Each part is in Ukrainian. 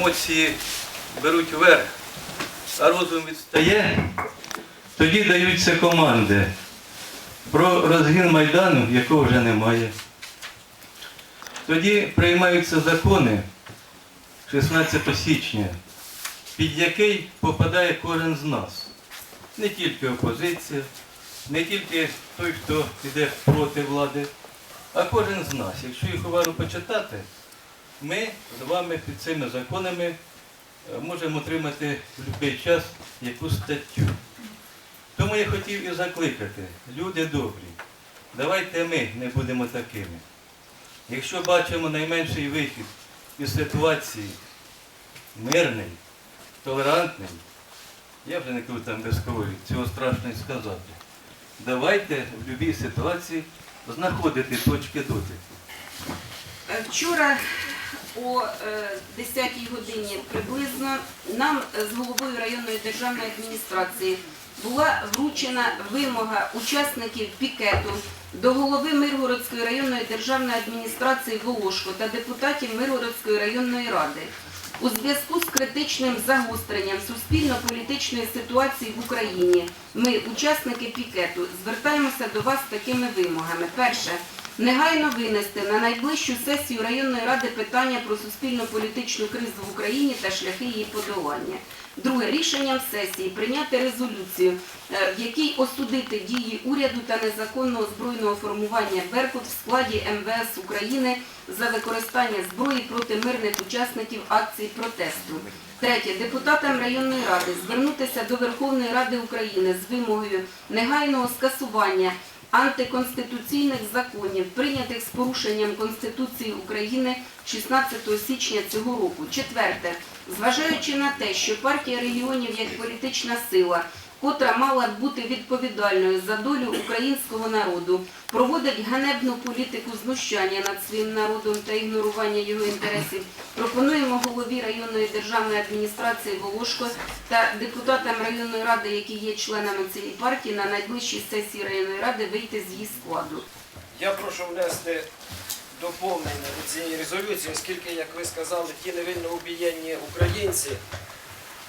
емоції беруть верх, а розум відстає, тоді даються команди про розгін Майдану, якого вже немає. Тоді приймаються закони 16 січня, під який попадає кожен з нас. Не тільки опозиція, не тільки той, хто йде проти влади, а кожен з нас. Якщо їх уважно почитати, ми з вами під цими законами е, можемо отримати в будь-який час якусь статтю. Тому я хотів і закликати, люди добрі, давайте ми не будемо такими. Якщо бачимо найменший вихід із ситуації мирний, толерантний, я вже не кажу там без крові, цього страшно сказати. Давайте в будь-якій ситуації знаходити точки дотику. Е, Вчора о 10-й годині приблизно нам е, з головою районної державної адміністрації була вручена вимога учасників пікету до голови Миргородської районної державної адміністрації Волошко та депутатів Миргородської районної ради. У зв'язку з критичним загостренням суспільно-політичної ситуації в Україні ми, учасники пікету, звертаємося до вас з такими вимогами. Перше. Негайно винести на найближчу сесію районної ради питання про суспільно-політичну кризу в Україні та шляхи її подолання. Друге, рішенням сесії прийняти резолюцію, е, в якій осудити дії уряду та незаконного збройного формування Беркут в складі МВС України за використання зброї проти мирних учасників акції протесту. Третє, депутатам районної ради звернутися до Верховної Ради України з вимогою негайного скасування антиконституційних законів, прийнятих з порушенням Конституції України 16 січня цього року. Четверте, зважаючи на те, що партія регіонів як політична сила, котра мала бути відповідальною за долю українського народу, проводить ганебну політику знущання над своїм народом та ігнорування його інтересів, пропонуємо голові районної державної адміністрації Волошко та депутатам районної ради, які є членами цієї партії, на найближчій сесії районної ради вийти з її складу. Я прошу внести доповнення до цієї резолюції, оскільки, як ви сказали, ті невинно убієнні українці,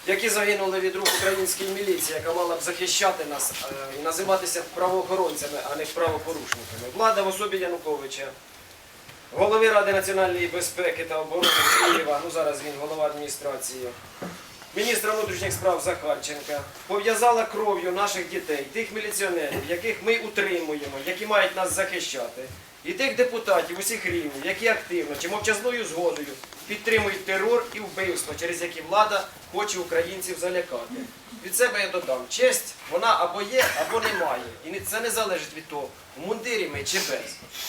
які загинули від рук української міліції, яка мала б захищати нас е, і називатися правоохоронцями, а не правопорушниками. Влада в особі Януковича, голови Ради національної безпеки та оборони Києва, ну зараз він голова адміністрації, міністра внутрішніх справ Захарченка, пов'язала кров'ю наших дітей, тих міліціонерів, яких ми утримуємо, які мають нас захищати, і тих депутатів усіх рівнів, які активно чи мовчазною згодою підтримують терор і вбивство, через які влада хоче українців залякати. Від себе я додам, честь вона або є, або немає. І це не залежить від того, в мундирі ми чи без.